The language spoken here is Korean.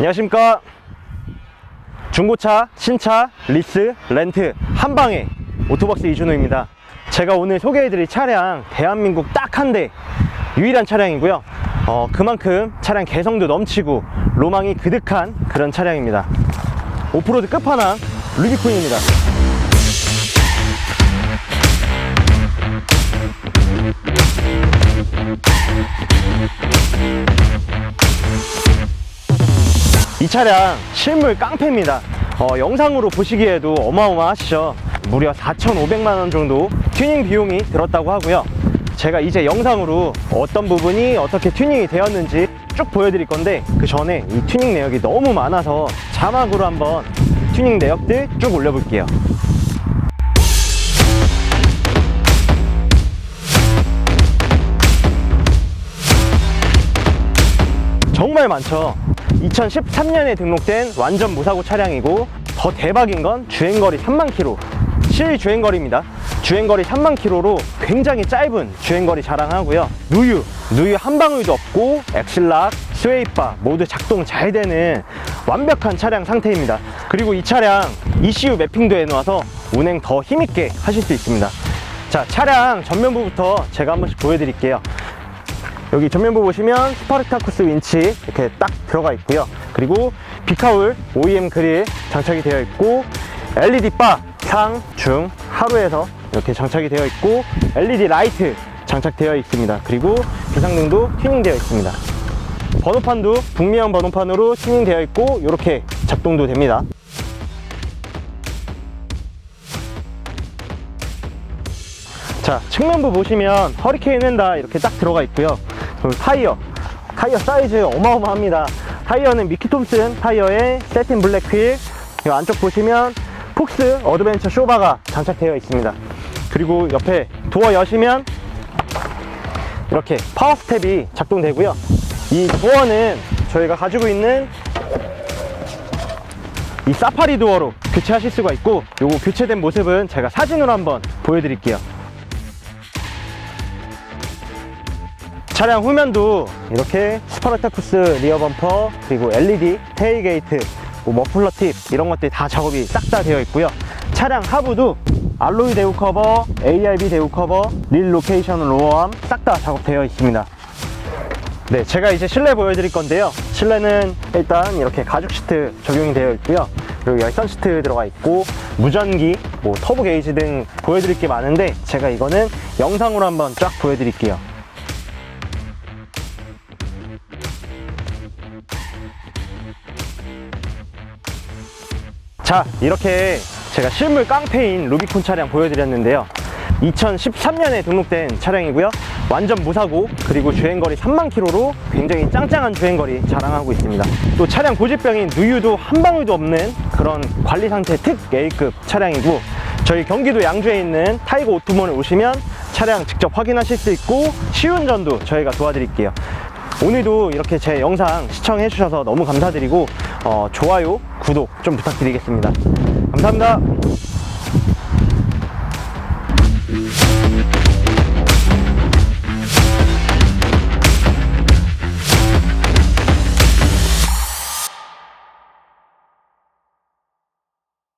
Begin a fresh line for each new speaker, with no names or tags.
안녕하십니까? 중고차, 신차, 리스, 렌트 한 방에 오토박스 이준호입니다. 제가 오늘 소개해드릴 차량 대한민국 딱 한 대 유일한 차량이고요. 어, 그만큼 차량 개성도 넘치고 로망이 그득한 그런 차량입니다. 오프로드 끝판왕 루비콘입니다 이 차량 실물 깡패입니다. 어, 영상으로 보시기에도 어마어마하시죠. 무려 4,500만원 정도 튜닝 비용이 들었다고 하고요. 제가 이제 영상으로 어떤 부분이 어떻게 튜닝이 되었는지 쭉 보여드릴 건데 그 전에 이 튜닝 내역이 너무 많아서 자막으로 한번 튜닝 내역들 쭉 올려볼게요. 정말 많죠. 2013년에 등록된 완전 무사고 차량이고 더 대박인 건 주행거리 3만 킬로 실 주행거리입니다. 주행거리 3만 킬로로 굉장히 짧은 주행거리 자랑하고요. 누유, 누유 한 방울도 없고 엑슬락, 스웨이바 모두 작동 잘 되는 완벽한 차량 상태입니다. 그리고 이 차량 ECU 매핑도 해놓아서 운행 더 힘있게 하실 수 있습니다. 자, 차량 전면부부터 제가 한 번씩 보여드릴게요. 여기 전면부 보시면 스파르타쿠스 윈치 이렇게 딱 들어가 있고요. 그리고 비카울 OEM 그릴 장착이 되어 있고 LED 바 상, 중, 하루에서 이렇게 장착이 되어 있고 LED 라이트 장착되어 있습니다. 그리고 비상등도 튜닝되어 있습니다. 번호판도 북미형 번호판으로 튜닝되어 있고 이렇게 작동도 됩니다. 자 측면부 보시면 허리케인 헨다 이렇게 딱 들어가 있고요 타이어. 타이어 사이즈 어마어마합니다. 타이어는 미키 톰슨 타이어에 세틴 블랙 휠. 그리고 안쪽 보시면 폭스 어드벤처 쇼바가 장착되어 있습니다. 그리고 옆에 도어 여시면 이렇게 파워 스텝이 작동되고요. 이 도어는 저희가 가지고 있는 이 사파리 도어로 교체하실 수가 있고 요거 교체된 모습은 제가 사진으로 한번 보여드릴게요 차량 후면도 이렇게 스파르타쿠스 리어 범퍼 그리고 LED 테일 게이트 뭐 머플러 팁 이런 것들이 다 작업이 싹 다 되어 있고요 차량 하부도 알로이 대우 커버, ARB 대우 커버, 릴 로케이션 로어암 싹 다 작업되어 있습니다 네, 제가 이제 실내 보여드릴 건데요. 실내는 일단 이렇게 가죽 시트 적용이 되어 있고요. 그리고 열선 시트 들어가 있고 무전기, 뭐 터보 게이지 등 보여드릴 게 많은데 제가 이거는 영상으로 한번 쫙 보여드릴게요. 자, 이렇게 제가 실물 깡패인 루비콘 차량 보여드렸는데요. 2013년에 등록된 차량이고요. 완전 무사고 그리고 주행거리 3만 킬로로 굉장히 짱짱한 주행거리 자랑하고 있습니다. 또 차량 고질병인 누유도 한 방울도 없는 그런 관리 상태 특 A급 차량이고 저희 경기도 양주에 있는 타이거 오토몬에 오시면 차량 직접 확인하실 수 있고 시운전도 저희가 도와드릴게요. 오늘도 이렇게 제 영상 시청해 주셔서 너무 감사드리고 어, 좋아요, 구독 좀 부탁드리겠습니다. 감사합니다.